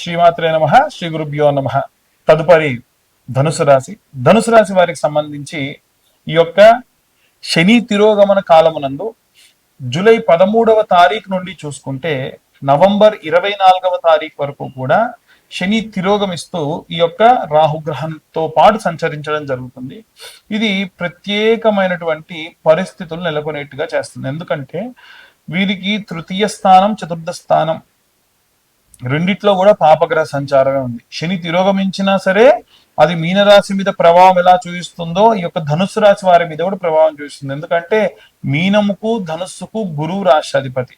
శ్రీమాత్రే నమ శ్రీ గురుభ్యో నమ. తదుపరి ధనుసు రాశి. ధనుసు రాశి వారికి సంబంధించి ఈ యొక్క శని తిరోగమన కాలమునందు జూలై పదమూడవ తారీఖు నుండి చూసుకుంటే నవంబర్ ఇరవై నాలుగవ తారీఖు వరకు కూడా శని తిరోగమిస్తూ ఈ యొక్క రాహుగ్రహంతో పాటు సంచరించడం జరుగుతుంది. ఇది ప్రత్యేకమైనటువంటి పరిస్థితులు నెలకొనేట్టుగా చేస్తుంది. ఎందుకంటే వీరికి తృతీయ స్థానం చతుర్థ స్థానం రెండిట్లో కూడా పాపగ్రహ సంచారమే ఉంది. శని తిరోగమించినా సరే అది మీనరాశి మీద ప్రభావం ఎలా చూపిస్తుందో ఈ యొక్క ధనుస్సు రాశి వారి మీద కూడా ప్రభావం చూపిస్తుంది. ఎందుకంటే మీనముకు ధనుస్సుకు గురువు రాష్ట్రాధిపతి.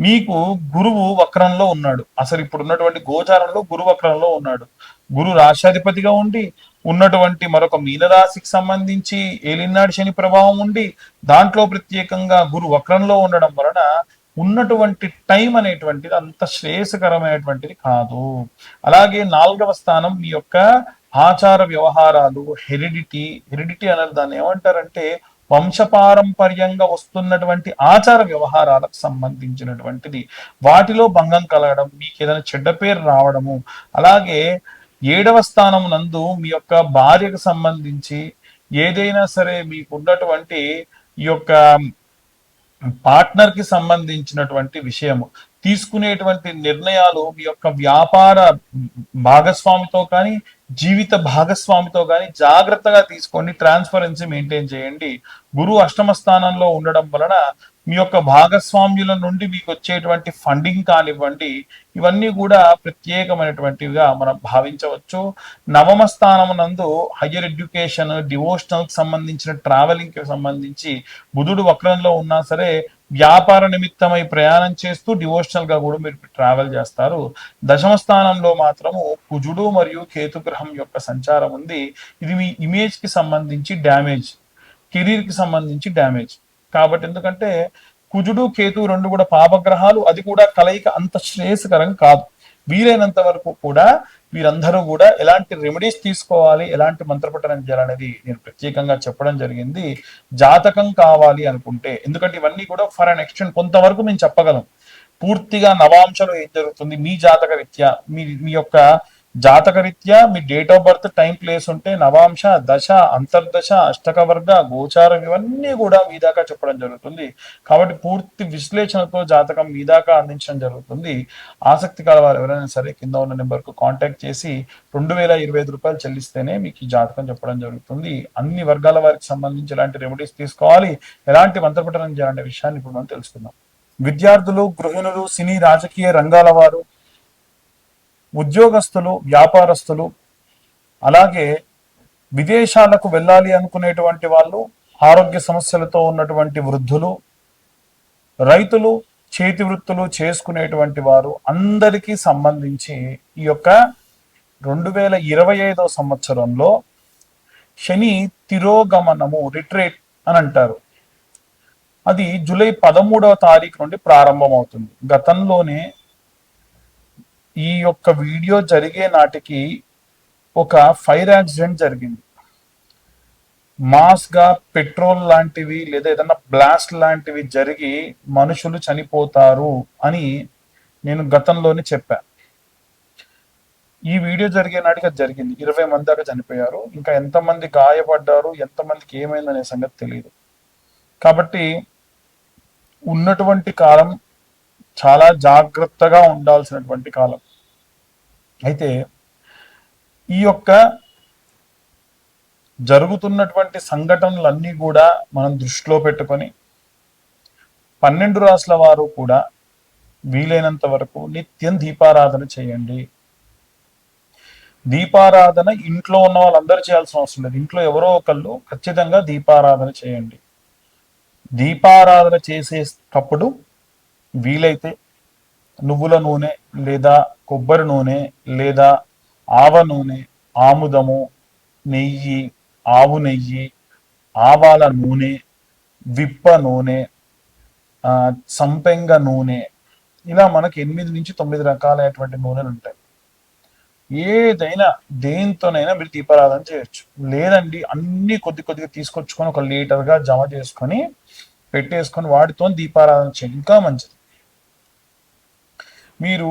మీకు గురువు వక్రంలో ఉన్నాడు. అసలు ఇప్పుడు ఉన్నటువంటి గోచారంలో గురు వక్రంలో ఉన్నాడు. గురు రాష్ట్రాధిపతిగా ఉండి ఉన్నటువంటి మరొక మీనరాశికి సంబంధించి ఏలినాడు శని ప్రభావం ఉండి దాంట్లో ప్రత్యేకంగా గురు వక్రంలో ఉండడం వలన ఉన్నటువంటి టైం అనేటువంటిది అంత శ్రేయస్కరమైనటువంటిది కాదు. అలాగే నాలుగవ స్థానం మీ యొక్క ఆచార వ్యవహారాలు హెరిడిటీ హెరిడిటీ అనేది దాన్ని ఏమంటారంటే వంశపారంపర్యంగా వస్తున్నటువంటి ఆచార వ్యవహారాలకు సంబంధించినటువంటిది. వాటిలో భంగం కలగడం మీకు ఏదైనా చెడ్డ పేరు రావడము. అలాగే ఏడవ స్థానం నందు మీ యొక్క భార్యకు సంబంధించి ఏదైనా సరే మీకు ఉన్నటువంటి ఈ యొక్క పార్ట్నర్కి సంబంధించినటువంటి విషయము తీసుకునేటువంటి నిర్ణయాలు మీ యొక్క వ్యాపార భాగస్వామితో కానీ జీవిత భాగస్వామితో కానీ జాగ్రత్తగా తీసుకొని ట్రాన్స్పరెన్సీ మెయింటైన్ చేయండి. గురువు అష్టమ స్థానంలో ఉండడం వలన మీ యొక్క భాగస్వామ్యుల నుండి మీకు వచ్చేటువంటి ఫండింగ్ కానివ్వండి ఇవన్నీ కూడా ప్రత్యేకమైనటువంటివిగా మనం భావించవచ్చు. నవమ స్థానం నందు హయ్యర్ ఎడ్యుకేషన్ డివోషనల్కి సంబంధించిన ట్రావెలింగ్కి సంబంధించి బుధుడు వక్రంలో ఉన్నా సరే వ్యాపార నిమిత్తమై ప్రయాణం చేస్తూ డివోషనల్గా కూడా మీరు ట్రావెల్ చేస్తారు. దశమ స్థానంలో మాత్రము కుజుడు మరియు కేతు గ్రహం యొక్క సంచారం ఉంది. ఇది మీ ఇమేజ్కి సంబంధించి డ్యామేజ్ కెరీర్కి సంబంధించి డ్యామేజ్ కాబట్టి ఎందుకంటే కుజుడు కేతు రెండు కూడా పాపగ్రహాలు అది కూడా కలయిక అంత శ్రేయస్కరం కాదు. వీలైనంత వరకు కూడా వీరందరూ కూడా ఎలాంటి రెమెడీస్ తీసుకోవాలి ఎలాంటి మంత్రపఠనం చేయాలనేది నేను ప్రత్యేకంగా చెప్పడం జరిగింది. జాతకం కావాలి అనుకుంటే ఎందుకంటే ఇవన్నీ కూడా ఫర్ అన్ ఎక్స్టెంట్ కొంతవరకు మేము చెప్పగలం. పూర్తిగా నవాంశలో ఏం జరుగుతుంది? మీ జాతక రీత్యా మీ మీ యొక్క జాతక రీత్యా మీ date of birth time place ఉంటే నవాంశ దశ అంతర్దశ అష్టక వర్గ గోచారం ఇవన్నీ కూడా మీ దాకా చెప్పడం జరుగుతుంది. కాబట్టి పూర్తి విశ్లేషణతో జాతకం మీ దాకా అందించడం జరుగుతుంది. ఆసక్తి కల వారు ఎవరైనా సరే కింద ఉన్న నెంబర్కు కాంటాక్ట్ చేసి రెండు వేల ఇరవై ఐదు రూపాయలు చెల్లిస్తేనే మీకు ఈ జాతకం చెప్పడం జరుగుతుంది. అన్ని వర్గాల వారికి సంబంధించి ఎలాంటి రెమెడీస్ తీసుకోవాలి ఎలాంటి మంత్రపఠనం చేయాలనే విషయాన్ని ఇప్పుడు మనం తెలుసుకుందాం. విద్యార్థులు గృహిణులు సినీ రాజకీయ రంగాల వారు ఉద్యోగస్తులు వ్యాపారస్తులు అలాగే విదేశాలకు వెళ్ళాలి అనుకునేటువంటి వాళ్ళు ఆరోగ్య సమస్యలతో ఉన్నటువంటి వృద్ధులు రైతులు చేతి వృత్తులు చేసుకునేటువంటి వారు అందరికీ సంబంధించి ఈ యొక్క రెండు వేల ఇరవై ఐదో సంవత్సరంలో శని తిరోగమనము రిట్రేట్ అని అంటారు. అది జూలై పదమూడవ తారీఖు నుండి ప్రారంభమవుతుంది. గతంలోనే ఈ యొక్క వీడియో జరిగే నాటికి ఒక ఫైర్ యాక్సిడెంట్ జరిగింది. మాస్గా పెట్రోల్ లాంటివి లేదా ఏదైనా బ్లాస్ట్ లాంటివి జరిగి మనుషులు చనిపోతారు అని నేను గతంలోనే చెప్పా. ఈ వీడియో జరిగే నాటికి అది జరిగింది. ఇరవై మంది దాకా చనిపోయారు. ఇంకా ఎంతమంది గాయపడ్డారు? ఎంతమందికి ఏమైందనే సంగతి తెలియదు కాబట్టి ఉన్నటువంటి కాలం చాలా జాగ్రత్తగా ఉండాల్సినటువంటి కాలం. అయితే ఈ యొక్క జరుగుతున్నటువంటి సంఘటనలన్నీ కూడా మనం దృష్టిలో పెట్టుకొని పన్నెండు రాసుల వారు కూడా వీలైనంత వరకు నిత్యం దీపారాధన చేయండి. దీపారాధన ఇంట్లో ఉన్న వాళ్ళందరూ చేయాల్సిన అవసరం లేదు. ఇంట్లో ఎవరో ఒకళ్ళు ఖచ్చితంగా దీపారాధన చేయండి. దీపారాధన చేసేటప్పుడు వీలైతే నువ్వుల నూనె లేదా కొబ్బరి నూనె లేదా ఆవ నూనె ఆముదము నెయ్యి ఆవు నెయ్యి ఆవాల నూనె విప్ప నూనె సంపెంగ నూనె. ఇలా మనకి ఎనిమిది నుంచి తొమ్మిది రకాలైనటువంటి నూనెలు ఉంటాయి. ఏదైనా దేంతోనైనా మీరు దీపారాధన చేయొచ్చు. లేదండి అన్ని కొద్ది కొద్దిగా తీసుకొచ్చుకొని ఒక లీటర్గా జమ చేసుకొని పెట్టేసుకొని వాటితో దీపారాధన చేయండి. ఇంకా మంచిది. మీరు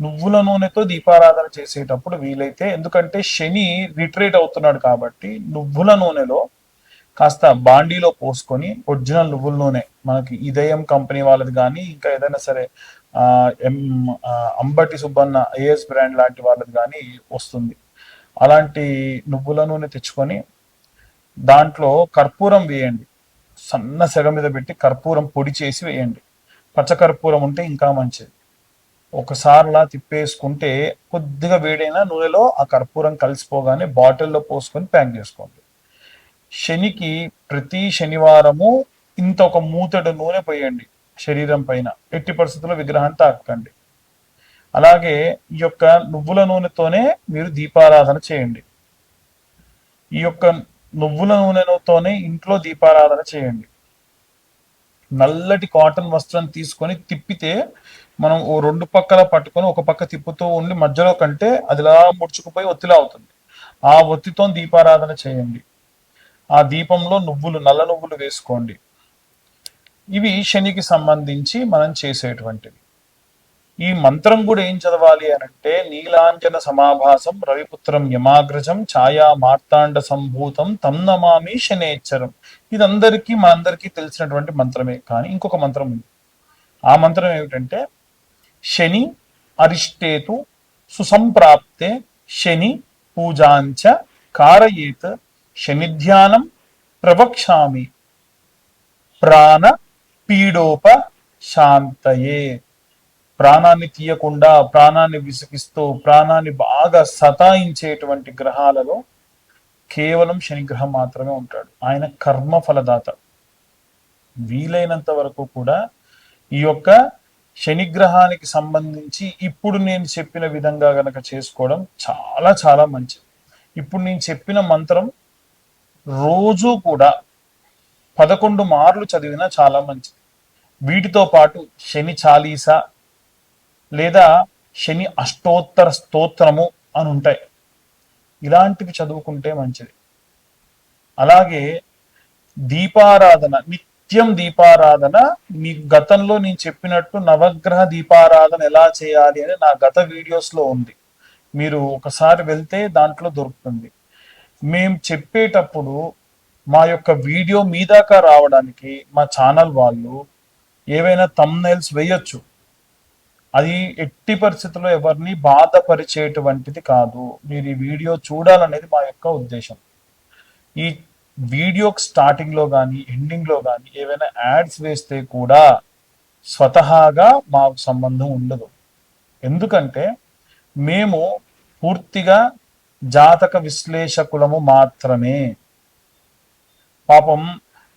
నువ్వుల నూనెతో దీపారాధన చేసేటప్పుడు వీలైతే ఎందుకంటే శని రిట్రేట్ అవుతున్నాడు కాబట్టి నువ్వుల నూనెలో కాస్త బాండీలో పోసుకొని ఒరిజినల్ నువ్వుల నూనె మనకి ఇదయం కంపెనీ వాళ్ళది కానీ ఇంకా ఏదైనా సరే ఆ, M Ambati Subbanna AS brand లాంటి వాళ్ళది కానీ వస్తుంది. అలాంటి నువ్వుల నూనె తెచ్చుకొని దాంట్లో కర్పూరం వేయండి. సన్న సెగ మీద పెట్టి కర్పూరం పొడి చేసి వేయండి. పచ్చకర్పూరం ఉంటే ఇంకా మంచిది. ఒకసారిలా తిప్పేసుకుంటే కొద్దిగా వేడైన నూనెలో ఆ కర్పూరం కలిసిపోగానే బాటిల్లో పోసుకొని ప్యాక్ చేసుకోండి. శనికి ప్రతి శనివారము ఇంత ఒక మూతడు నూనె పోయండి శరీరం పైన. ఎట్టి పరిస్థితుల్లో విగ్రహాన్ని తాకండి అలాగే ఈ యొక్క నువ్వుల నూనెతోనే మీరు దీపారాధన చేయండి. ఈ యొక్క నువ్వుల నూనెతోనే ఇంట్లో దీపారాధన చేయండి. నల్లటి కాటన్ వస్త్రం తీసుకొని తిప్పితే మనం ఓ రెండు పక్కల పట్టుకొని ఒక పక్క తిప్పుతూ ఉండి మధ్యలో కంటే అదిలా ముడుచుకుపోయి ఒత్తిలా అవుతుంది. ఆ ఒత్తితో దీపారాధన చేయండి. ఆ దీపంలో నువ్వులు నల్ల నువ్వులు వేసుకోండి. ఇవి శనికి సంబంధించి మనం చేసేటువంటివి. ఈ మంత్రం కూడా ఏం చదవాలి అని అంటే నీలాంజన సమాభాసం రవిపుత్రం యమాగ్రజం ఛాయా మార్తాండ సంభూతం తం నమామి శనేచ్చరం ఇదందరికీ మనందరికీ తెలిసినటువంటి మంత్రమే. కానీ ఇంకొక మంత్రం ఉంది. ఆ మంత్రం ఏమిటంటే శని అరిష్టేతు సుసంప్రాప్తే శని పూజాంచ కారయేత్ శని ధ్యానం ప్రవక్ష్యామి ప్రాణ పీడోప శాంతయే. ప్రాణాన్ని తీయకుండా ప్రాణాన్ని విసిగిస్తూ ప్రాణాన్ని బాగా సతాయించేటువంటి గ్రహాలలో కేవలం శనిగ్రహం మాత్రమే ఉంటాడు. ఆయన కర్మ ఫలదాత. వీలైనంత వరకు కూడా ఈ యొక్క శనిగ్రహానికి సంబంధించి ఇప్పుడు నేను చెప్పిన విధంగా గనక చేసుకోవడం చాలా చాలా మంచిది. ఇప్పుడు నేను చెప్పిన మంత్రం రోజు కూడా పదకొండు మార్లు చదివినా చాలా మంచిది. వీటితో పాటు శని చాలీసా లేదా శని అష్టోత్తర స్తోత్రము అని ఉంటాయి ఇలాంటివి చదువుకుంటే మంచిది. అలాగే దీపారాధన నిత్యం దీపారాధన మీకు గతంలో నేను చెప్పినట్టు నవగ్రహ దీపారాధన ఎలా చేయాలి అని నా గత వీడియోస్లో ఉంది. మీరు ఒకసారి వెళ్తే దాంట్లో దొరుకుతుంది. మేము చెప్పేటప్పుడు మా యొక్క వీడియో మీ దాకా రావడానికి మా ఛానల్ వాళ్ళు ఏవైనా తమ్నైల్స్ వేయొచ్చు. అది ఎట్టి పరిస్థితుల్లో ఎవరిని బాధపరిచేటువంటిది కాదు. మీరు ఈ వీడియో చూడాలనేది మా యొక్క ఉద్దేశం. ఈ వీడియో స్టార్టింగ్లో కానీ ఎండింగ్లో కానీ ఏవైనా యాడ్స్ వేస్తే కూడా స్వతహాగా మాకు సంబంధం ఉండదు. ఎందుకంటే మేము పూర్తిగా జాతక విశ్లేషకులము మాత్రమే. పాపం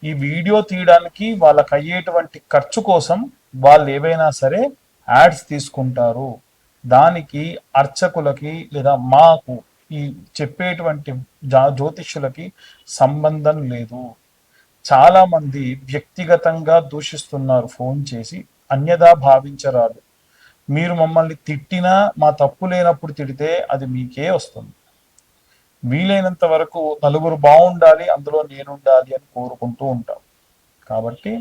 ఈ వీడియో తీయడానికి వాళ్ళకి అయ్యేటువంటి ఖర్చు కోసం వాళ్ళు ఏవైనా సరే యాడ్స్ తీసుకుంటారు. దానికి అర్చకులకి లేదా మాకు ఈ చెప్పేటువంటి జా జ్యోతిష్యులకి సంబంధం లేదు. చాలా మంది వ్యక్తిగతంగా దూషిస్తున్నారు ఫోన్ చేసి అన్యదా భావించరాదు. మీరు మమ్మల్ని తిట్టినా మా తప్పు లేనప్పుడు తిడితే అది మీకే వస్తుంది. వీలైనంత వరకు నలుగురు బాగుండాలి అందులో నేనుండాలి అని కోరుకుంటూ ఉంటాం. కాబట్టి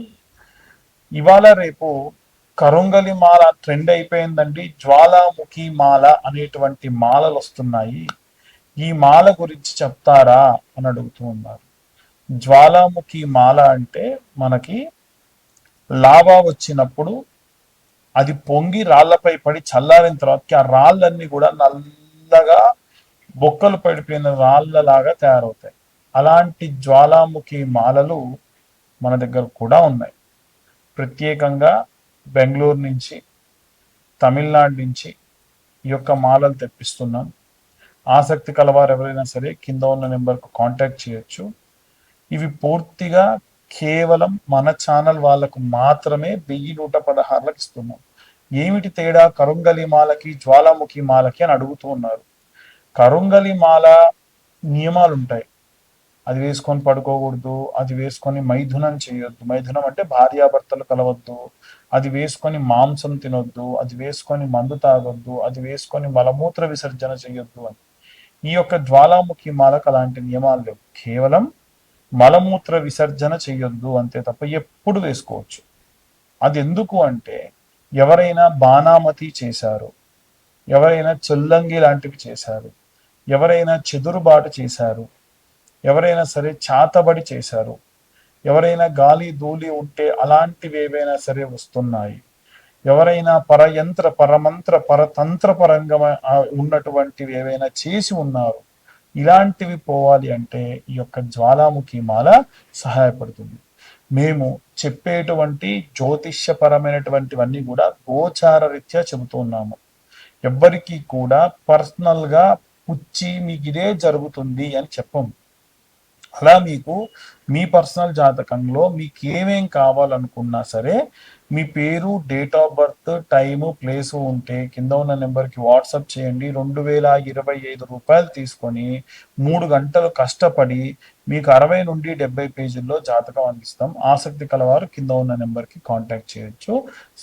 ఇవాళ రేపు కరుంగలి మాల ట్రెండ్ అయిపోయిందండి. జ్వాలాముఖి మాల అనేటువంటి మాలలు వస్తున్నాయి. ఈ మాల గురించి చెప్తారా అని అడుగుతూ ఉన్నారు. జ్వాలాముఖి మాల అంటే మనకి లావా వచ్చినప్పుడు అది పొంగి రాళ్ళపై పడి చల్లారిన తర్వాతకి ఆ రాళ్ళన్నీ కూడా నల్లగా బొక్కలు పడిపోయిన రాళ్ళలాగా తయారవుతాయి. అలాంటి జ్వాలాముఖి మాలలు మన దగ్గర కూడా ఉన్నాయి. ప్రత్యేకంగా బెంగళూరు నుంచి తమిళనాడు నుంచి ఈ యొక్క మాలలు తెప్పిస్తున్నాం ఆసక్తి కలవారు ఎవరైనా సరే కింద ఉన్న నెంబర్కు కాంటాక్ట్ చేయొచ్చు. ఇవి పూర్తిగా కేవలం మన ఛానల్ వాళ్ళకు మాత్రమే వెయ్యి నూట పదహారులకు ఇస్తున్నాం. ఏమిటి తేడా? కరుంగలి మాలకి జ్వాలాముఖి మాలకి అని అడుగుతూ ఉన్నారు. కరుంగలి మాల నియమాలు ఉంటాయి అది వేసుకొని పడుకోకూడదు అది వేసుకొని మైథునం చేయొద్దు. మైథునం అంటే భార్యాభర్తలు కలవద్దు. అది వేసుకొని మాంసం తినొద్దు అది వేసుకొని మందు తాగొద్దు అది వేసుకొని మలమూత్ర విసర్జన చేయొద్దు అని. ఈ యొక్క జ్వాలాముఖి మాలకు అలాంటి నియమాలు లేవు. కేవలం మలమూత్ర విసర్జన చేయొద్దు అంతే తప్ప ఎప్పుడు వేసుకోవచ్చు. అది ఎందుకు అంటే ఎవరైనా బాణామతి చేశారు ఎవరైనా చెల్లంగి లాంటివి చేశారు ఎవరైనా చెదురుబాటు చేశారు ఎవరైనా సరే చాతబడి చేశారు. ఎవరైనా గాలి ధూళి ఉంటే అలాంటివి ఏవైనా సరే వస్తున్నాయి. ఎవరైనా పరయంత్ర పరమంత్ర పరతంత్ర పరంగా ఉన్నటువంటివి ఏవైనా చేసి ఉన్నారు. ఇలాంటివి పోవాలి అంటే ఈ యొక్క జ్వాలాముఖి మాల సహాయపడుతుంది. మేము చెప్పేటువంటి జ్యోతిష్యపరమైనటువంటివన్నీ కూడా గోచార రీత్యా చెబుతున్నాము ఎవ్వరికీ కూడా పర్సనల్గా పుచ్చి మీకు ఇదే జరుగుతుంది అని చెప్పము. అలా మీకు మీ పర్సనల్ జాతకంలో మీకు ఏమేం కావాలనుకున్నా సరే మీ పేరు date of birth time place ఉంటే కింద ఉన్న నెంబర్కి వాట్సాప్ చేయండి. రెండు వేల ఇరవై ఐదు రూపాయలు తీసుకొని మూడు గంటలు కష్టపడి మీకు అరవై నుండి డెబ్బై పేజీల్లో జాతకం అందిస్తాం. ఆసక్తి కలవారు కింద ఉన్న నెంబర్కి కాంటాక్ట్ చేయొచ్చు.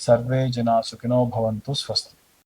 సర్వే జనా సుఖినో భవంతు స్వస్తి.